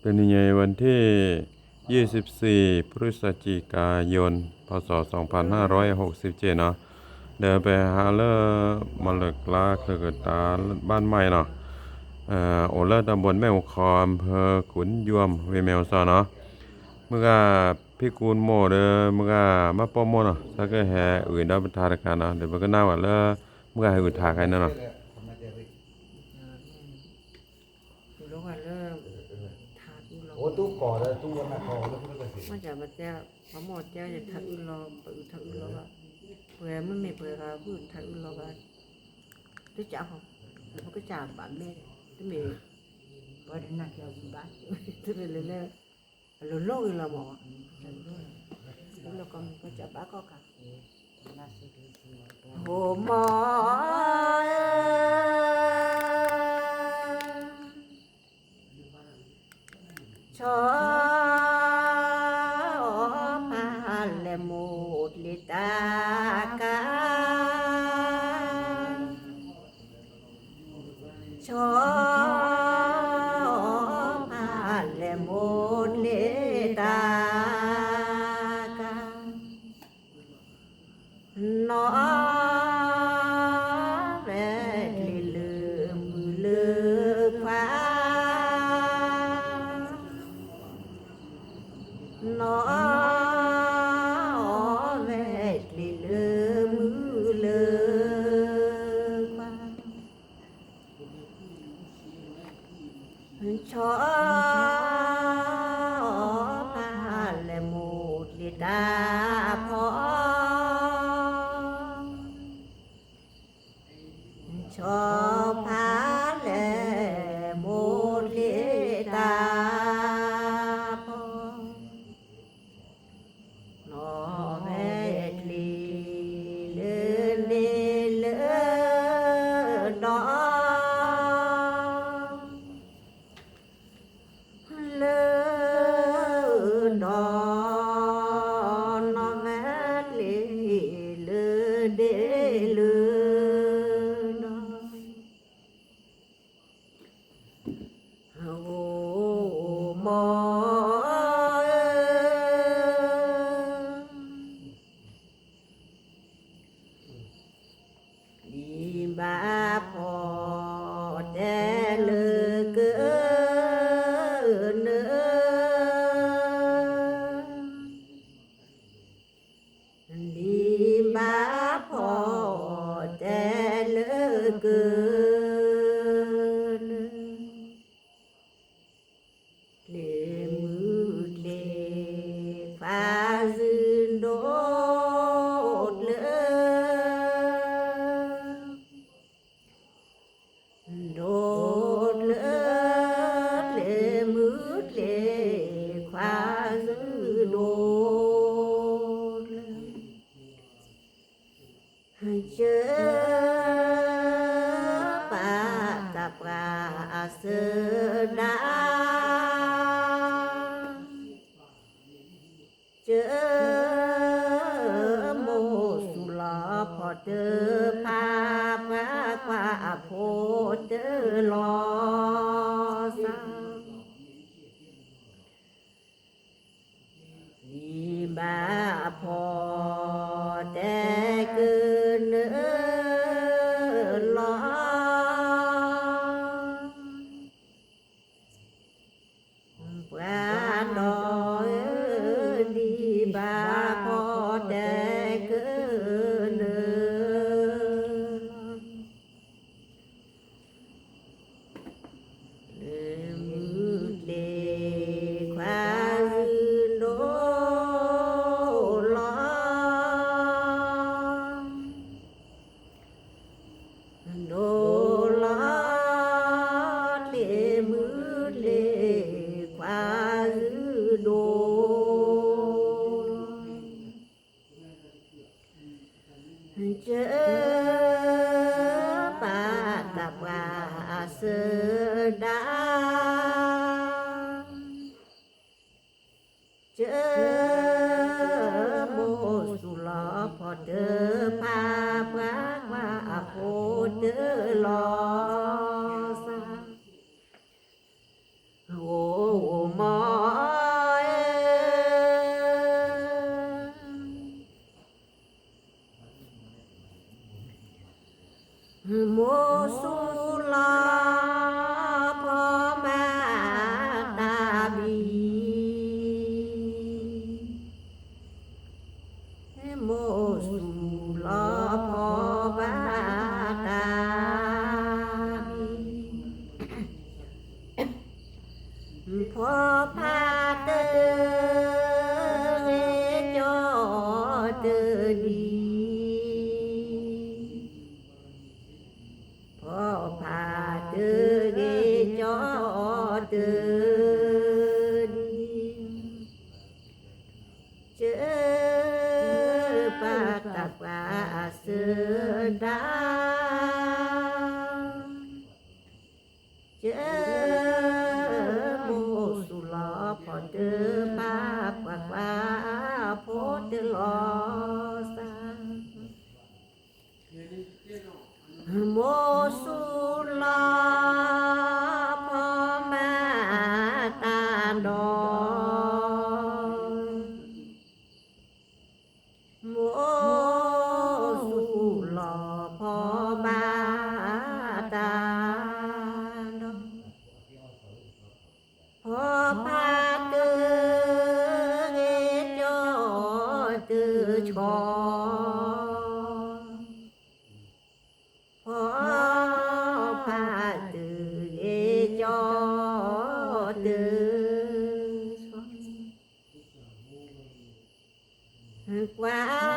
เป็นยังไงวันที่ 24 พฤศจิกายน พศ 2567 เนาะ เดินไปหาเลอมาเลิกลาคือกิดตาบ้านใหม่เนาะอ่อโอเลอร์ตำบลแม่อุคออำเภอขุนยวมเวเมลซอเนาะเมื่อกี้พี่กูนโมเด้อเมื่อกี้มาป้อมโมเนาะถ้าก็แห่อื่นได้บรรทากันเนาะเดี๋ยวมันก็น่าว่าเลอเมื่อกี้ให้อื่นทาใครเนาะ รู้ว่าเริ่มทา อุลโอ้ตู้ก่อเลยตู้วันละก่อแล้วก็ไม่สิมันจะมาเจ้าพอหมดเจ้าจะทาอุลอปอุทาอุลอว่าเผื่อมันไม่เผื่อค่ะพูดทาอุลอว่าตัวจ่า เดี เสดาเจอโมสุลาพอเจอพาพระว่าโพเจอลอ order. dong. Wow.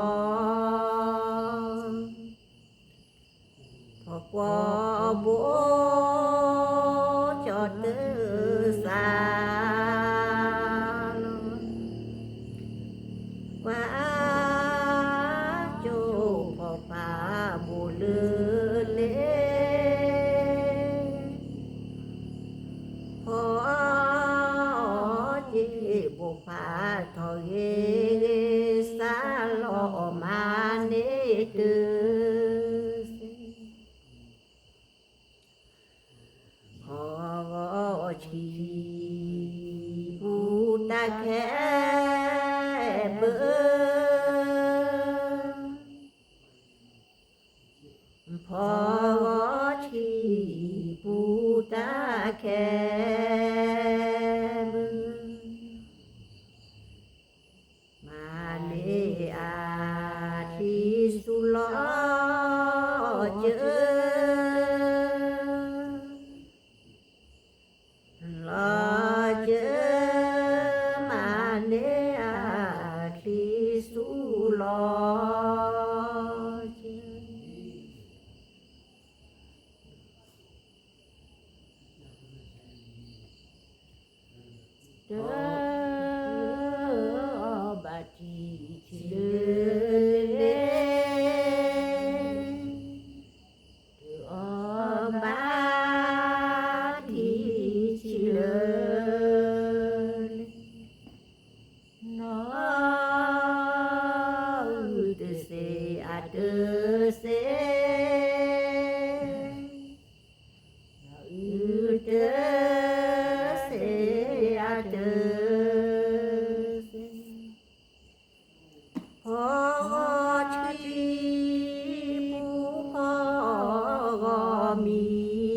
Oh. kereta. Bệnh? You.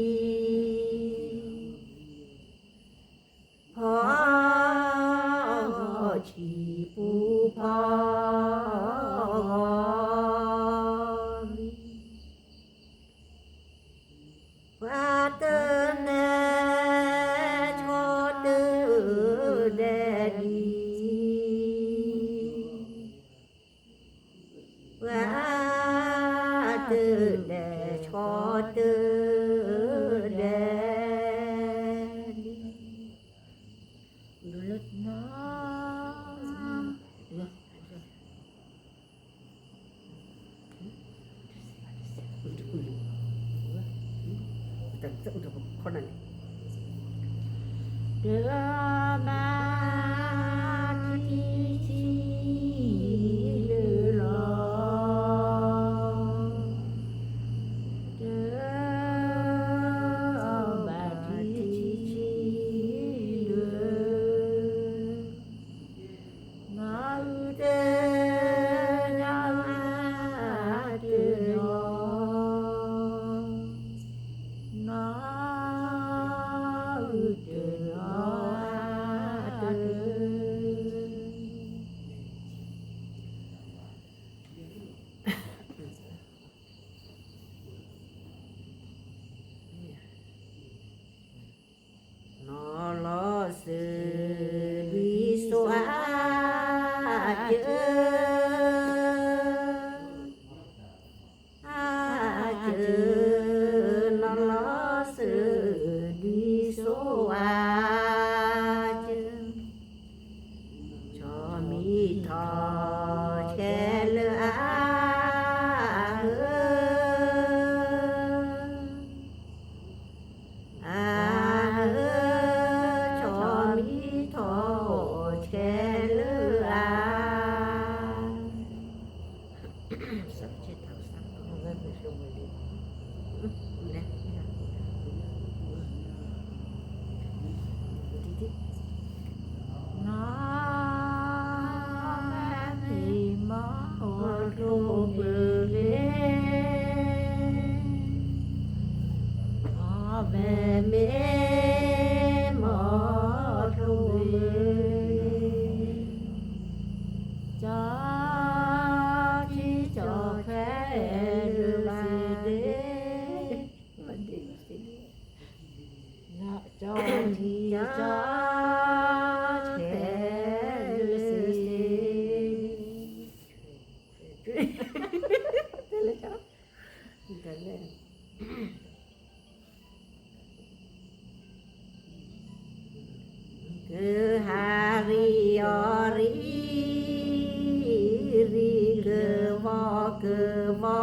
บ่เกือบ่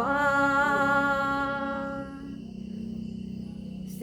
เส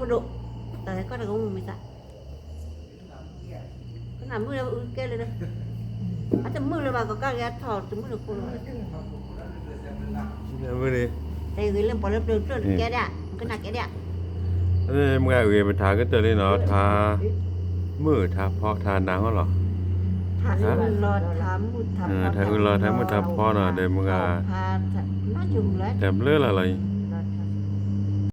bộ độ tại có là không mình sao cái nào mưa đâu kêu lên đây à tầm mưa là bà có các cái thọ tầm mưa là cô Dạ vừa đi. đây người lên bỏ lớp đường trước Ừ. kia đã cái nào kia đã Thế มึงเอาเอือไปทาก็เจอเลยเนาะทามือทาเพาะทาหนังเหรอ thả Hả? un lo thả mút thả Ừ, phó, thả un lo, thả mút, thả phó nè, để mà gà. Thả- thả- nói chung là แต่เลือดอะไร Ừ.